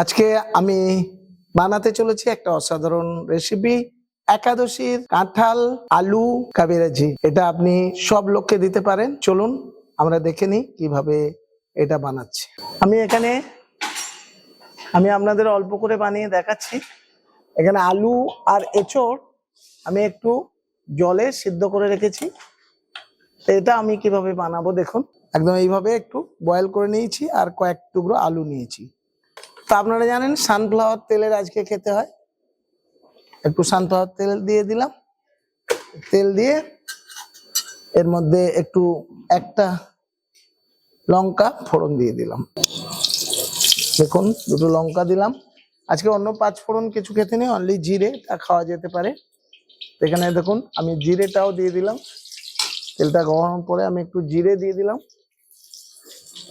আজকে আমি বানাতে চলেছি একটা অসাধারণ রেসিপি একাদশীর কাঁঠাল আলু কাবেরাজি। এটা আপনি সব লোককে দিতে পারেন। চলুন, আমরা দেখে নিই কীভাবে এটা বানাচ্ছি। আমি এখানে, আমি আপনাদের অল্প করে বানিয়ে দেখাচ্ছি। এখানে আলু আর এঁচড় আমি একটু জলে সিদ্ধ করে রেখেছি। এটা আমি কীভাবে বানাবো দেখুন। একদম এইভাবে একটু বয়েল করে নিয়েছি আর কয়েক টুকরো আলু নিয়েছি। তো আপনারা জানেন সানফ্লাওয়ার তেলের আজকে খেতে হয়। একটু সানফ্লাওয়ার তেল দিয়ে দিলাম। তেল দিয়ে এর মধ্যে একটু একটা লঙ্কা ফোড়ন দিয়ে দিলাম। দেখুন, দুটো লঙ্কা দিলাম। আজকে অন্য পাঁচ ফোড়ন কিছু খেতে নেই অনলি জিরে, তা খাওয়া যেতে পারে। এখানে দেখুন, আমি জিরেটাও দিয়ে দিলাম। তেলটা গরম পরে আমি একটু জিরে দিয়ে দিলাম।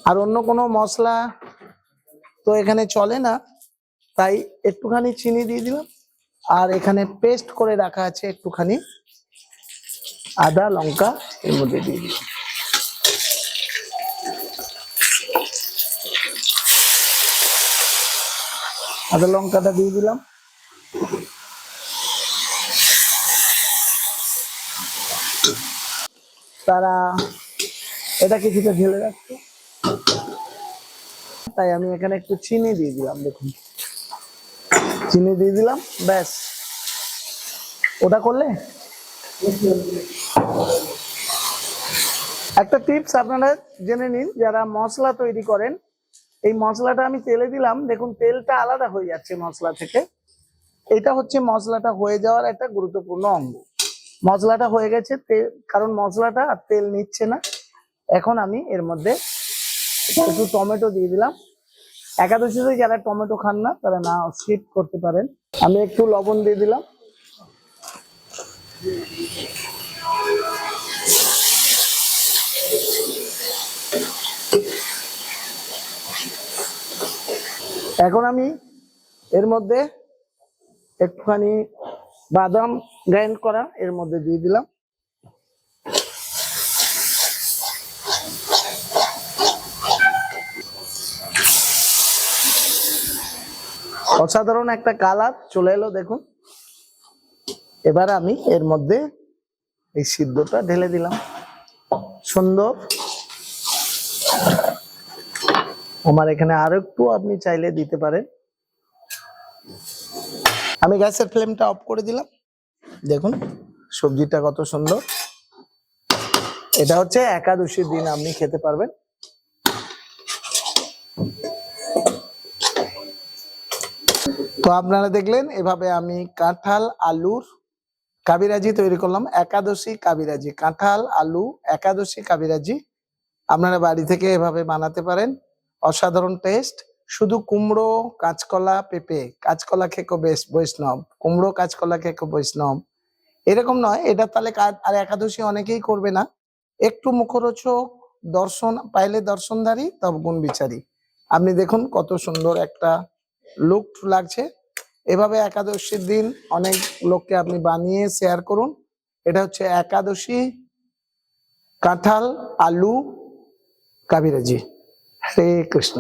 আর অন্য কোনো মশলা তো এখানে চলে না। তাই একটুখানি চিনি দিয়ে দিলাম। আর এখানে পেস্ট করে রাখা আছে একটুখানি। আদা, লঙ্কা এর মধ্যে দিয়ে দিলাম। আদা, লঙ্কাটা দিয়ে দিলাম। তারা, এটা কিছুটা ঢেলে রাখতো। তাই আমি এখানে একটু চিনি দিয়ে দিলাম, দেখুন। চিনি দিয়ে দিলাম, ব্যাস। ওটা করলে? একটা টিপস আপনারা জেনে নিন, যারা মশলা তৈরি করেন, এই মশলাটা আমি তেলে দিলাম, দেখুন তেলটা আলাদা হয়ে যাচ্ছে মশলা থেকে। এটা হচ্ছে মশলাটা হয়ে যাওয়ার একটা গুরুত্বপূর্ণ অঙ্গ। মশলাটা হয়ে গেছে কারণ মশলাটা আর তেল নিচ্ছে না। এখন আমি এর মধ্যে একটু টমেটো দিয়ে দিলাম। একাদশীতে যারা টমেটো খান না, তারা না স্কিপ করতে পারেন। আমি একটু লবণ দিয়ে দিলাম। এখন আমি এর মধ্যে একটুখানি বাদাম গ্রাইন্ড করা এর মধ্যে দিয়ে দিলাম। অসাধারণ একটা কালার, চলে এলো দেখুন। এবার আমি এর মধ্যে এই সিদ্ধটা ঢেলে দিলাম। সুন্দর। আমার এখানে আরও একটু আপনি চাইলে দিতে পারেন। আমি গ্যাসের ফ্লেমটা অফ করে দিলাম। দেখুন, সবজিটা কত সুন্দর। এটা হচ্ছে একাদশীর দিন, আপনি খেতে পারবেন। তো আপনারা দেখলেন, এভাবে আমি কাঁঠাল আলুর কাবিরাজি তৈরি করলাম, একাদশী কাবিরাজি। কাঁঠাল, আলু, একাদশী কাবিরাজি আপনারা বাড়ি থেকে এভাবে বানাতে পারেন। অসাধারণ টেস্ট। শুধু কুমড়ো, কাঁচকলা, পেঁপে, কাঁচকলা খেকো বেশ বৈষ্ণব। কুমড়ো, কাঁচকলা খেকো বৈষ্ণব। এরকম নয়, এটা তাহলে আর একাদশী অনেকেই করবে না। একটু মুখরোচক দর্শন, পাইলে দর্শনধারী, তব গুণ বিচারী। আপনি দেখুন কত সুন্দর একটা লুক লাগছে। এভাবে একাদশীর দিন অনেক লোককে আপনি বানিয়ে শেয়ার করুন। এটা হচ্ছে একাদশী, কাঁঠাল, আলু, কাবিরাজি। হরে কৃষ্ণ।